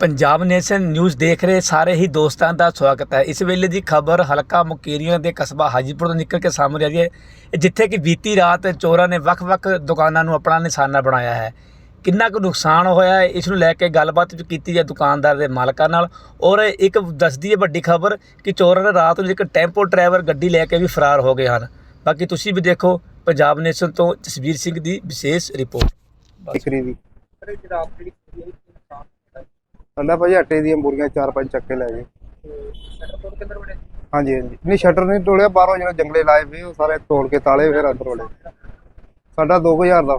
Punjab nation news ਦੇਖ ਰਹੇ ਸਾਰੇ ਹੀ ਦੋਸਤਾਂ ਦਾ ਸਵਾਗਤ ਹੈ। ਇਸ ਵੇਲੇ ਦੀ ਖਬਰ ਹਲਕਾ ਮੁਕੇਰੀਆਂ ਦੇ ਕਸਬਾ ਹਾਜੀਪੁਰ ਤੋਂ ਨਿਕਲ ਕੇ ਸਾਹਮਣੇ ਆ ਰਹੀ ਹੈ ਜਿੱਥੇ ਕਿ ਬੀਤੀ ਰਾਤ ਚੋਰਾਂ ਨੇ ਵੱਖ-ਵੱਖ ਦੁਕਾਨਾਂ ਨੂੰ ਆਪਣਾ ਨਿਸ਼ਾਨਾ ਬਣਾਇਆ ਹੈ। ਕਿੰਨਾ ਕੁ ਨੁਕਸਾਨ ਹੋਇਆ ਹੈ ਇਸ ਨੂੰ ਲੈ ਕੇ ਗੱਲਬਾਤ ਵੀ ਕੀਤੀ ਹੈ ਦੁਕਾਨਦਾਰ ਦੇ ਮਾਲਕਾਂ ਨਾਲ ਔਰ ਇੱਕ ਦੱਸਦੀ ਹੈ ਵੱਡੀ ਖਬਰ ਕਿ ਚੋਰਾਂ ਨੇ ਰਾਤ ਨੂੰ ਇੱਕ ਟੈਂਪੋ ਡਰਾਈਵਰ ਗੱਡੀ ਲੈ ਕੇ ਵੀ ਫਰਾਰ ਹੋ ਗਏ ਹਨ। ਬਾਕੀ ਤੁਸੀਂ ਵੀ ਦੇਖੋ ਪੰਜਾਬ ਨੇਸ਼ਨ ਤੋਂ ਜਸਵੀਰ ਸਿੰਘ ਦੀ ਵਿਸ਼ੇਸ਼ ਰਿਪੋਰਟ। ਵਿਕਰੀ ਦੀ ਕਹਿੰਦਾ ਭਾਜੀ ਆਟੇ ਦੀਆਂ ਬੋਰੀਆਂ ਚਾਰ ਪੰਜ ਚੱਕੇ ਲੈ ਗਏ ਹਾਂਜੀ ਹਾਂਜੀ। ਨਹੀਂ ਸ਼ਟਰ ਨਹੀਂ ਤੋੜਿਆ ਬਾਹਰੋਂ ਜਿਹੜਾ ਜੰਗਲੇ ਲਾਏ ਵੇ ਉਹ ਸਾਰੇ ਤੋੜ ਕੇ ਤਾਲੇ ਫਿਰ ਅੰਦਰ ਵੜੇ ਸਾਡਾ 2000 ਦਾ।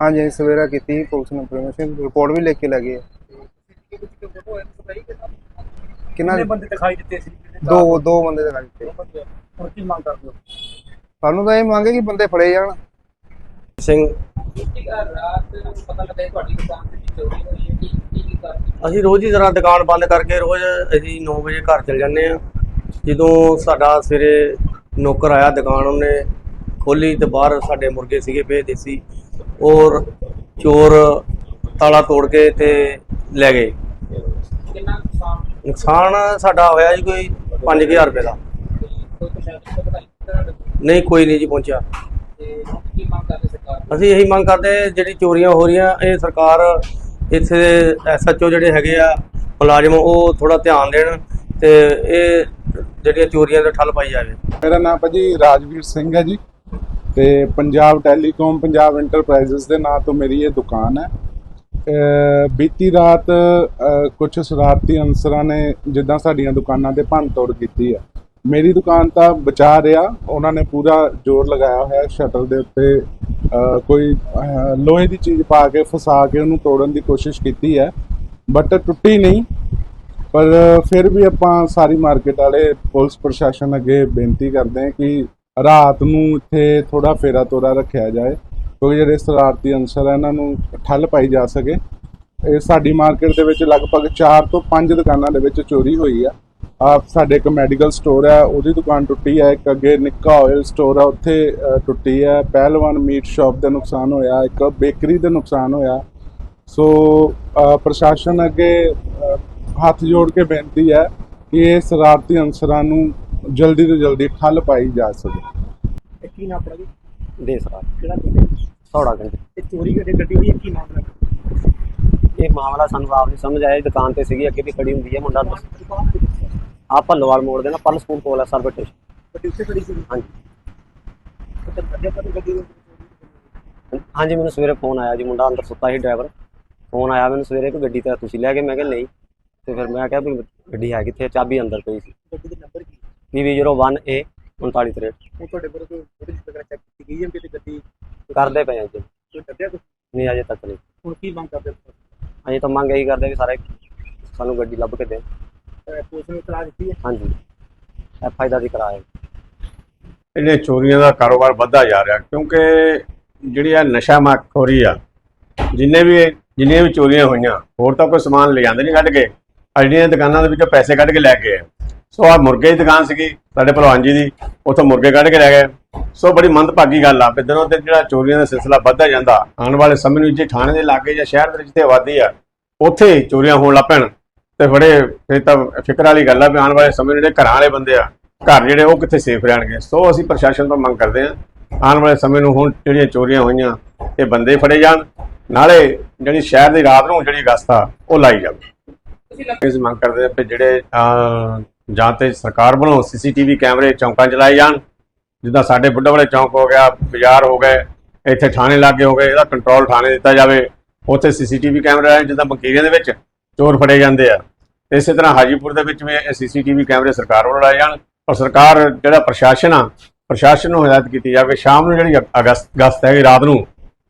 ਹਾਂਜੀ ਹਾਂਜੀ, ਸਵੇਰੇ ਕੀਤੀ ਪੁਲਿਸ ਨੇ ਇਨਫੋਰਮੇਸ਼ਨ ਰਿਪੋਰਟ ਵੀ ਲਿਖ ਕੇ ਲੈ ਗਏ। ਕਿੰਨਾ ਬੰਦੇ ਦਿਖਾਈ ਦਿੱਤੇ ਸੀ? ਦੋ ਦੋ ਬੰਦੇ ਦਿਖਾਈ ਦਿੱਤੇ। ਹੁਣ ਕੀ ਮੰਗ ਕਰਦੇ ਹੋ? ਸਾਨੂੰ ਤਾਂ ਇਹ ਮੰਗੇ ਕਿ ਬੰਦੇ ਫੜੇ ਜਾਣ। ਸਿੰਘ ਤੇ ਅਸੀਂ ਰੋਜ਼ ਹੀ ਤਰ੍ਹਾਂ ਦੁਕਾਨ ਬੰਦ ਕਰਕੇ ਰੋਜ਼ ਅਸੀਂ 9 ਵਜੇ ਘਰ ਚਲ ਜਾਂਦੇ ਆ ਜਦੋਂ ਸਾਡਾ ਸਵੇਰੇ ਨੌਕਰ ਆਇਆ ਦੁਕਾਨ ਉਹਨੇ ਖੋਲੀ ਤੇ ਬਾਹਰ ਸਾਡੇ ਮੁਰਗੇ ਸੀਗੇ ਪਏ ਦੇਸੀ। ਔਰ ਚੋਰ ਤਾਲਾ ਤੋੜ ਕੇ ਤੇ ਲੈ ਗਏ। ਕਿੰਨਾ ਨੁਕਸਾਨ? ਸਾਡਾ ਹੋਇਆ ਜੀ ਕੋਈ 5000 ਰੁਪਏ ਦਾ। ਤੋਂ ਤੇ ਨਹੀਂ ਕੋਈ ਨਹੀਂ ਜੀ ਪਹੁੰਚਿਆ। ਕੀ ਮੰਗ ਕਰਦੇ ਅਸੀਂ ਇਹੀ ਮੰਗ ਕਰਦੇ ਜਿਹੜੀ ਚੋਰੀਆਂ ਹੋ ਰਹੀਆਂ, ਇਹ ਸਰਕਾਰ ਇੱਥੇ ਐਸਐਚਓ ਜਿਹੜੇ ਹੈਗੇ ਆ, ਮੁਲਾਜ਼ਮ, ਉਹ ਥੋੜਾ ਧਿਆਨ ਦੇਣ ਤੇ ਇਹ ਜਿਹੜੀਆਂ ਚੋਰੀਆਂ ਦਾ ਠੱਲ ਪਾਈ ਜਾਵੇ। ਮੇਰਾ ਨਾਮ ਭਾਜੀ ਰਾਜਵੀਰ ਸਿੰਘ ਹੈ ਜੀ ਤੇ ਪੰਜਾਬ ਟੈਲੀਕਾਮ, ਪੰਜਾਬ ਇੰਟਰਪ੍ਰਾਈਜ਼ਸ ਦੇ ਨਾਂ ਤੋਂ ਮੇਰੀ ਇਹ ਦੁਕਾਨ ਹੈ। ਬੀਤੀ ਰਾਤ ਕੁਝ ਸ਼ਰਾਰਤੀ ਅਨਸਰਾਂ ਨੇ ਜਿੱਦਾਂ ਸਾਡੀਆਂ ਦੁਕਾਨਾਂ ਤੇ ਭੰਨ ਤੋੜ ਕੀਤੀ ਆ ਮੇਰੀ ਦੁਕਾਨ ਤਾਂ ਬਚਾ ਰਿਹਾ, ਉਹਨਾਂ ਨੇ ਪੂਰਾ ਜ਼ੋਰ ਲਗਾਇਆ ਹੋਇਆ ਸ਼ਟਰ ਦੇ ਉੱਤੇ ਕੋਈ ਲੋਹੇ ਦੀ ਚੀਜ਼ ਪਾ ਕੇ, ਫਸਾ ਕੇ ਉਹਨੂੰ ਤੋੜਨ ਦੀ ਕੋਸ਼ਿਸ਼ ਕੀਤੀ ਹੈ। ਬਟ ਟੁੱਟੀ ਨਹੀਂ। ਪਰ ਫਿਰ ਵੀ ਆਪਾਂ ਸਾਰੀ ਮਾਰਕੀਟ ਵਾਲੇ ਪੁਲਿਸ ਪ੍ਰਸ਼ਾਸਨ ਅੱਗੇ ਬੇਨਤੀ ਕਰਦੇ ਹਾਂ ਕਿ ਰਾਤ ਨੂੰ ਇੱਥੇ ਥੋੜਾ ਫੇਰਾ ਤੋਰਾ ਰੱਖਿਆ ਜਾਏ। ਕਿਉਂਕਿ ਜਿਹੜੇ ਸ਼ਰਾਰਤੀ ਅਨਸਰ ਹੈ ਇਹਨਾਂ ਨੂੰ ਠੱਲ ਪਾਈ ਜਾ ਸਕੇ। ਇਹ ਸਾਡੀ ਮਾਰਕੀਟ ਦੇ ਵਿੱਚ ਲਗਭਗ 4 ਤੋਂ 5 ਦੁਕਾਨਾਂ ਦੇ ਵਿੱਚ ਚੋਰੀ ਹੋਈ ਆ। ਆ ਸਾਡੇ ਇੱਕ ਮੈਡੀਕਲ ਸਟੋਰ ਹੈ ਉਹਦੀ ਦੁਕਾਨ ਟੁੱਟੀ ਹੈ ਇੱਕ ਅੱਗੇ ਨਿੱਕਾ ਆਇਲ ਸਟੋਰ ਹੈ ਉੱਥੇ ਟੁੱਟੀ ਹੈ ਪਹਿਲਵਾਨ ਮੀਟ ਸ਼ਾਪ ਦਾ ਨੁਕਸਾਨ ਹੋਇਆ ਇੱਕ ਬੇਕਰੀ ਦਾ ਨੁਕਸਾਨ ਹੋਇਆ। ਸੋ ਪ੍ਰਸ਼ਾਸਨ ਅੱਗੇ ਹੱਥ ਜੋੜ ਕੇ ਬੇਨਤੀ ਹੈ ਕਿ ਇਹ ਸ਼ਰਾਰਤੀ ਅਨਸਰਾਂ ਨੂੰ ਜਲਦੀ ਤੋਂ ਜਲਦੀ ਠੱਲ ਪਾਈ ਜਾ ਸਕੇ। ਕੀ ਨਾ ਪੜਾ ਜੀ? ਦੇ ਸਰ ਕਿਹੜਾ ਪਿੰਡ ਥੋੜਾ ਘੰਟੇ ਤੇ ਚੋਰੀ ਗੱਡੀ ਗੱਡੀ ਹੋਈ ਹੈ ਕੀ ਮਾਮਲਾ ਇਹ ਮਾਮਲਾ ਸਾਨੂੰ ਆਪ ਨਹੀਂ ਸਮਝ ਆਇਆ ਦੁਕਾਨ ਤੇ ਸੀਗੀ ਅੱਗੇ ਵੀ ਖੜੀ ਹੁੰਦੀ ਹੈ ਮੁੰਡਾ ਆ ਭੱਲੋਵਾਲ ਮੋੜ ਦੇ ਨਾ ਪਲ ਸਕੂਲ ਕੋਲ ਹੈ ਸਰਵਿਸ ਸਟੇਸ਼ਨ ਗੱਡੀ ਉੱਥੇ ਖੜੀ ਸੀ। ਹਾਂਜੀ। ਤੇ ਅੱਗੇ ਪਰ ਗੱਡੀ ਨੂੰ ਹਾਂਜੀ ਮੈਨੂੰ ਸਵੇਰੇ ਫੋਨ ਆਇਆ ਜੀ ਮੁੰਡਾ ਅੰਦਰ ਸੁੱਤਾ ਸੀ ਡਰਾਈਵਰ। ਫੋਨ ਆਇਆ ਮੈਨੂੰ ਸਵੇਰੇ ਕਿ ਗੱਡੀ ਤਾਂ ਤੁਸੀਂ ਲੈ ਗਏ ਮੈਂ ਕਿਹਾ ਨਹੀਂ। ਤੇ ਫਿਰ ਮੈਂ ਕਿਹਾ ਵੀ ਗੱਡੀ ਹੈ ਕਿੱਥੇ? ਚਾਬੀ ਅੰਦਰ ਪਈ ਸੀ। ਗੱਡੀ ਦੇ ਨੰਬਰ ਕੀ? PV01A 3963 ਉਹ ਤੁਹਾਡੇ ਕੋਲ ਕੋਈ ਫੁਟੇਜ ਵਗੈਰਾ ਚੈੱਕ ਕੀਤੀ ਗਈ ਹੈ ਕਿ ਗੱਡੀ ਕਰਦੇ ਪਏ ਆ ਜੀ। ਕੋਈ ਦੱਸਿਆ ਕੁਛ? ਨਹੀਂ ਅਜੇ ਤੱਕ ਨਹੀਂ। ਹੁਣ ਕੀ ਮੰਗ ਕਰਦੇ ਹੋ? ਅਜੇ ਤਾਂ ਮੰਗ ਇਹੀ ਕਰਦੇ ਵੀ ਸਾਰੇ ਸਾਨੂੰ ਗੱਡੀ ਲੱਭ ਕੇ ਅਹ ਪੁਲਿਸ ਨੇ ਇਤਲਾਹ ਦਿੱਤੀ ਹੈ। ਹਾਂਜੀ। ਐਫ ਆਈ ਦਾ ਦੀ ਕਰਾਇਆ। ਇਹਨੇ ਚੋਰੀਆਂ ਦਾ ਕਾਰੋਬਾਰ ਵੱਧਦਾ ਜਾ ਰਿਹਾ ਕਿਉਂਕਿ ਜਿਹੜੀ ਆ ਨਸ਼ਾ ਮਖੌਰੀ ਆ ਜਿੰਨੇ ਵੀ ਜਿੰਨੀਆਂ ਵੀ ਚੋਰੀਆਂ ਹੋਈਆਂ ਹੋਰ ਤਾਂ ਕੋਈ ਸਮਾਨ ਲੈ ਜਾਂਦੇ ਨਹੀਂ ਕੱਢ ਕੇ ਆਹ ਜਿਹੜੀਆਂ ਦੁਕਾਨਾਂ ਦੇ ਵਿੱਚੋਂ ਪੈਸੇ ਕੱਢ ਕੇ ਲੈ ਗਏ ਸੋ ਆ ਮੁਰਗੇ ਦੀ ਦੁਕਾਨ ਸੀਗੀ ਸਾਡੇ ਭਲਵਾਨ ਜੀ ਦੀ ਉੱਥੋਂ ਮੁਰਗੇ ਕੱਢ ਕੇ ਲੈ ਗਏ। ਸੋ ਬੜੀ ਮੰਦਭਾਗੀ ਗੱਲ ਆ ਵੀ ਦਿਨੋਂ ਦਿਨ ਜਿਹੜਾ ਚੋਰੀਆਂ ਦਾ ਸਿਲਸਿਲਾ ਵੱਧਦਾ ਜਾਂਦਾ ਆਉਣ ਵਾਲੇ ਸਮੇਂ ਵਿੱਚ ਜੇ ਥਾਣੇ ਦੇ ਲਾਗੇ ਜਾਂ ਸ਼ਹਿਰ ਦੇ ਵਿੱਚ ਜਿੱਥੇ ਆਬਾਦੀ ਆ ਉੱਥੇ ਚੋਰੀਆਂ ਹੋਣ ਲੱਗ ਪੈਣ। ਤੇ ਬੜੇ ਫਿਰ ਤਾਂ ਫਿਕਰ ਵਾਲੀ ਗੱਲ ਆ ਵੀ ਆਉਣ ਵਾਲੇ ਸਮੇਂ ਜਿਹੜੇ ਘਰਾਂ ਵਾਲੇ ਬੰਦੇ ਆ, ਘਰ ਜਿਹੜੇ ਉਹ ਕਿੱਥੇ ਸੇਫ ਰਹਿਣਗੇ? ਸੋ ਅਸੀਂ ਪ੍ਰਸ਼ਾਸਨ ਤੋਂ ਮੰਗ ਕਰਦੇ ਹਾਂ, ਆਉਣ ਵਾਲੇ ਸਮੇਂ ਨੂੰ ਹੁਣ ਜਿਹੜੀਆਂ ਚੋਰੀਆਂ ਹੋਈਆਂ, ਇਹ ਬੰਦੇ ਫੜੇ ਜਾਣ, ਨਾਲੇ ਜਿਹੜੀ ਸ਼ਹਿਰ ਦੀ ਰਾਤ ਨੂੰ ਜਿਹੜੀ ਗਸਤ ਆ ਉਹ ਲਾਈ ਜਾਵੇ। ਅਸੀਂ ਮੰਗ ਕਰਦੇ ਹਾਂ ਕਿ ਜਿਹੜੇ ਜਾਂ ਤੇ ਸਰਕਾਰ ਵੱਲੋਂ ਸੀਸੀਟੀਵੀ ਕੈਮਰੇ ਚੌਂਕਾਂ 'ਚ ਲਾਏ ਜਾਣ, ਜਿੱਦਾਂ ਸਾਡੇ ਬੁੱਢਾ ਵਾਲੇ ਚੌਂਕ ਹੋ ਗਿਆ, ਬਾਜ਼ਾਰ ਹੋ ਗਏ, ਇੱਥੇ ਥਾਣੇ ਲਾਗੇ ਹੋ ਗਏ, ਇਹਦਾ ਕੰਟਰੋਲ ਥਾਣੇ ਦਿੱਤਾ ਜਾਵੇ, ਉੱਥੇ ਸੀਸੀਟੀਵੀ ਕੈਮਰਾ ਹੈ ਜਿੱਦਾਂ ਬਕੀਰੀਆਂ ਦੇ ਵਿੱਚ ਚੋਰ ਫੜੇ ਜਾਂਦੇ ਆ। ਇਸੇ ਤਰ੍ਹਾਂ ਹਾਜੀਪੁਰ ਦੇ ਵਿੱਚ ਵੀ ਸੀਸੀਟੀਵੀ ਕੈਮਰੇ ਸਰਕਾਰ ਵੱਲੋਂ ਲਾਏ ਜਾਣ ਔਰ ਸਰਕਾਰ ਜਿਹੜਾ ਪ੍ਰਸ਼ਾਸਨ ਆ, ਪ੍ਰਸ਼ਾਸਨ ਨੂੰ ਹਦਾਇਤ ਕੀਤੀ ਜਾਵੇ ਸ਼ਾਮ ਨੂੰ ਜਿਹੜੀ ਅਗਸਤ ਅਗਸਤ ਹੈਗੀ ਰਾਤ ਨੂੰ,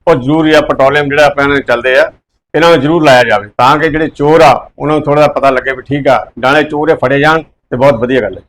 ਉਹ ਜ਼ਰੂਰ ਆ ਪੈਟਰੋਲੀਅਮ ਜਿਹੜਾ ਆਪਾਂ ਇਹਨਾਂ ਚੱਲਦੇ ਆ, ਇਹਨਾਂ ਨੂੰ ਜ਼ਰੂਰ ਲਾਇਆ ਜਾਵੇ ਤਾਂ ਕਿ ਜਿਹੜੇ ਚੋਰ ਆ, ਉਹਨਾਂ ਨੂੰ ਥੋੜਾ ਪਤਾ ਲੱਗੇ ਵੀ ਠੀਕ ਆ, ਨਾਲੇ ਚੋਰ ਇਹ ਫੜੇ ਜਾਣ ਤੇ ਬਹੁਤ ਵਧੀਆ ਗੱਲ ਹੈ।